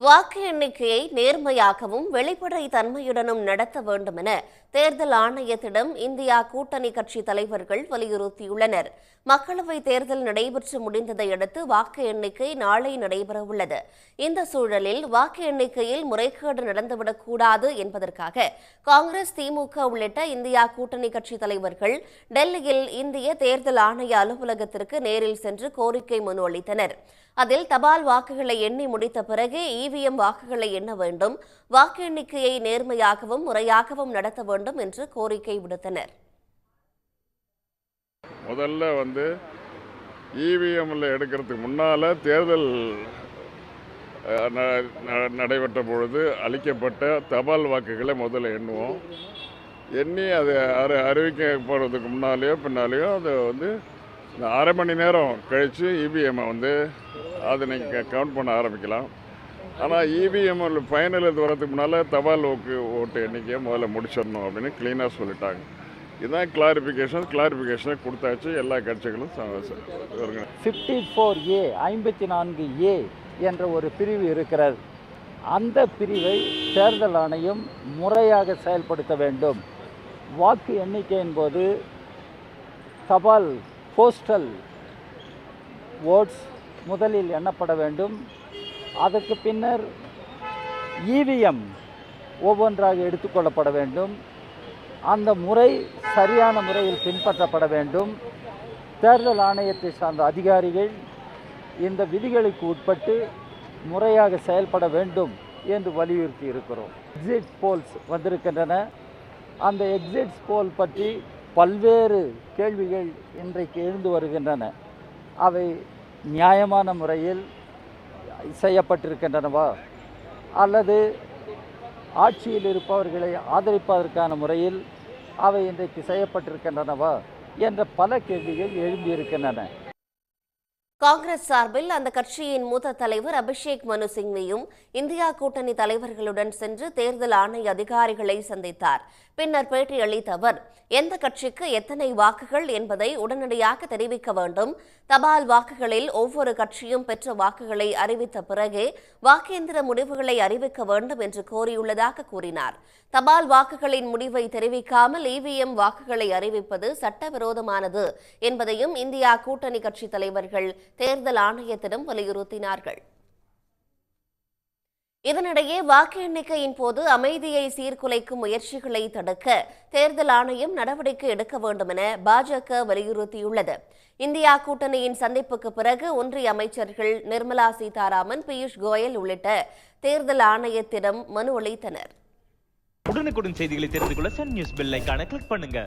வாக்கு எண்ணிக்கையை நேர்மையாகவும் வெளிப்படை தன்மையுடனும் நடத்த வேண்டும் என தேர்தல் ஆணையத்திடம் இந்தியா கூட்டணி கட்சி தலைவர்கள் வலியுறுத்தியுள்ளனர். மக்களவைத் தேர்தல் நடைபெற்று முடிந்ததை அடுத்து வாக்கு எண்ணிக்கை நாளை நடைபெறவுள்ளது இந்த சூழலில் வாக்கு எண்ணிக்கையில் முறைகேடு நடந்துவிடக்கூடாது என்பதற்காக காங்கிரஸ் திமுக உள்ளிட்ட இந்தியா கூட்டணி கட்சி தலைவர்கள் டெல்லியில் இந்திய தேர்தல் ஆணைய அலுவலகத்திற்கு நேரில் சென்று கோரிக்கை மனு அளித்தனர். அதில் தபால் வாக்குகளை எண்ணி முடித்த பிறகே இவிஎம் வாக்குகளை எண்ண வேண்டும் வாக்கு எண்ணிக்கையை நேர்மையாகவும் முறையாகவும் நடத்த வேண்டும் என்று கோரிக்கை விடுத்தனர். முதல்ல வந்து இவிஎம்மில் எடுக்கிறதுக்கு முன்னால் தேர்தல் ந- நடைபெற்ற பொழுது அளிக்கப்பட்ட தபால் வாக்குகளை முதல்ல எண்ணுவோம். எண்ணி அது அறி அறிவிக்கப்படுறதுக்கு முன்னாலேயோ பின்னாலேயோ அதை வந்து இந்த அரை மணி நேரம் கழித்து இபிஎம்மை வந்து அதை நீங்கள் கவுண்ட் பண்ண ஆரம்பிக்கலாம். ஆனால் இவிஎம் ஃபைனல் இது வரதுக்கு முன்னால் தபால் ஓக்கு ஓட்டு எண்ணிக்கையை முதல்ல முடிச்சிடணும் அப்படின்னு க்ளீனாக சொல்லிட்டாங்க. இதுதான் கிளாரிஃபிகேஷன் கிளாரிஃபிகேஷனை கொடுத்தாச்சு. எல்லா கட்சிகளும் ஃபிஃப்டி ஃபோர் ஏ ஐம்பத்தி நான்கு ஏ என்ற ஒரு பிரிவு இருக்கிறது. அந்த பிரிவை தேர்தல் ஆணையம் முறையாக செயல்படுத்த வேண்டும். வாக்கு எண்ணிக்கையின் போது தபால் போஸ்டல் ஓட்ஸ் முதலில் எண்ணப்பட வேண்டும். அதற்கு பின்னர் இவிஎம் ஒவ்வொன்றாக எடுத்துக்கொள்ளப்பட வேண்டும். அந்த முறை சரியான முறையில் பின்பற்றப்பட வேண்டும். தேர்தல் ஆணையத்தை சார்ந்த அதிகாரிகள் இந்த விதிகளுக்கு உட்பட்டு முறையாக செயல்பட வேண்டும் என்று வலியுறுத்தி இருக்கிறோம். எக்ஸிட் போல்ஸ் வந்திருக்கின்றன. அந்த எக்ஸிட் போல் பற்றி பல்வேறு கேள்விகள் இன்றைக்கு எழுந்து வருகின்றன. அவை நியாயமான முறையில் செய்யப்பட்டிருக்கின்றனவா? அல்லது ஆட்சியில் இருப்பவர்களை ஆதரிப்பதற்கான முறையில் அவை இன்றைக்கு செய்யப்பட்டிருக்கின்றனவா? என்ற பல கேள்விகள் எழும்பியிருக்கின்றன. காங்கிரஸ் சார்பில் அந்த கட்சியின் மூத்த தலைவர் அபிஷேக் மனு சிங்வியும் இந்தியா கூட்டணி தலைவர்களுடன் சென்று தேர்தல் ஆணைய அதிகாரிகளை சந்தித்தார். பின்னர் பேட்டியளித்த அவர் எந்த கட்சிக்கு எத்தனை வாக்குகள் என்பதை உடனடியாக தெரிவிக்க வேண்டும். தபால் வாக்குகளில் ஒவ்வொரு கட்சியும் பெற்ற வாக்குகளை அறிவித்த பிறகே வாக்கேந்திர முடிவுகளை அறிவிக்க வேண்டும் என்று கோரியுள்ளதாக கூறினார். தபால் வாக்குகளின் முடிவை தெரிவிக்காமல் இவிஎம் வாக்குகளை அறிவிப்பது சட்டவிரோதமானது என்பதையும் இந்தியா கூட்டணி கட்சி தலைவர்கள் தேர்தல் ஆணையத்திடம் வலியுறுத்தினார்கள். இதனிடையே வாக்கு எண்ணிக்கையின் போது அமைதியை சீர்குலைக்கும் முயற்சிகளை தடுக்க தேர்தல் ஆணையம் நடவடிக்கை எடுக்க வேண்டும் என பாஜக வலியுறுத்தியுள்ளது. இந்தியா கூட்டணியின் சந்திப்புக்கு பிறகு ஒன்றிய அமைச்சர்கள் நிர்மலா சீதாராமன் பியூஷ் கோயல் உள்ளிட்ட தேர்தல் ஆணையத்திடம் மனு அளித்தனர். உடனுக்குடன் செய்திகளை தெரிந்து கொள்ள சன் நியூஸ் பெல் கிளிக் பண்ணுங்க.